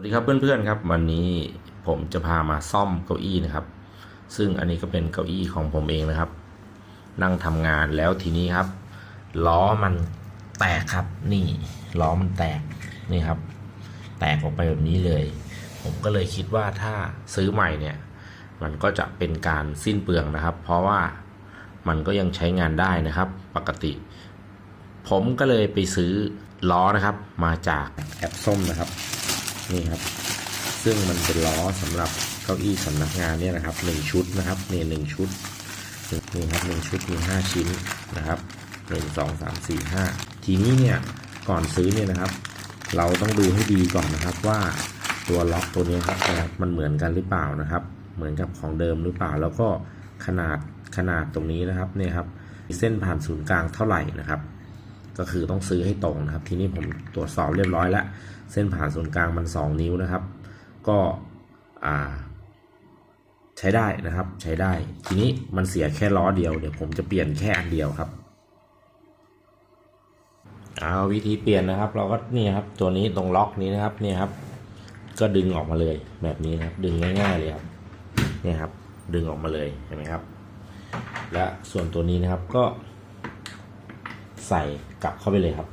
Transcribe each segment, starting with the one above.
วัสดีครับเพื่อนๆครับ วันนี้ผมจะพามาซ่อมเก้าอี้นะครับ ซึ่งอันนี้ก็เป็นเก้าอี้ของผมเองนะครับ นั่งทำงานแล้วทีนี้ครับ ล้อมันแตกครับ นี่ล้อมันแตกนี่ครับ แตกออกไปแบบนี้เลย ผมก็เลยคิดว่าถ้าซื้อใหม่เนี่ย มันก็จะเป็นการสิ้นเปลืองนะครับ เพราะว่ามันก็ยังใช้งานได้นะครับ ปกติ ผมก็เลยไปซื้อล้อนะครับ มาจากแอปส้มนะครับ นี่ครับ ซึ่งมันเป็นล้อสำหรับเก้าอี้สำนักงานเนี่ยนะครับหนึ่งชุดนะครับนี่หนึ่งชุดนี่ครับหนึ่งชุดมีห้าชิ้นนะครับหนึ่งสองสามสี่ห้าทีนี้เนี่ยก่อนซื้อเนี่ยนะครับ เราต้องดูให้ดีก่อนนะครับว่าตัวล็อกตัวนี้ครับนะครับมันเหมือนกันหรือเปล่านะครับ เหมือนกับของเดิมหรือเปล่า แล้วก็ขนาดขนาดตรงนี้นะครับเนี่ยครับเส้นผ่านศูนย์กลางเท่าไหร่นะครับ ก็คือต้องซื้อให้ตรงนะครับ ทีนี้ผมตรวจสอบเรียบร้อยแล้ว เส้นผ่านศูนย์กลางมัน 2 นิ้วนะครับ ก็ใช้ได้นะครับ ใช้ได้ ทีนี้มันเสียแค่ล้อเดียว เดี๋ยวผมจะเปลี่ยนแค่อันเดียวครับเอาวิธีเปลี่ยนนะครับ เราก็นี่ครับ ตัวนี้ตรงล็อกนี้นะครับนี่ครับ ก็ดึงออกมาเลยแบบนี้นะครับ ดึงง่ายๆเลยครับนี่ครับ ดึงออกมาเลยเห็นไหมครับ และส่วนตัวนี้นะครับก็ ใส่กลับเข้าไปเลยครับ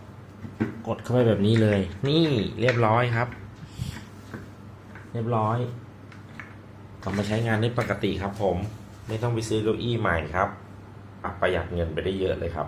กดเข้าไปแบบนี้เลย นี่เรียบร้อยครับ เรียบร้อยกลับมาใช้งานได้ปกติครับผม ไม่ต้องไปซื้อเก้าอี้ใหม่ครับประหยัดเงินไปได้เยอะเลยครับ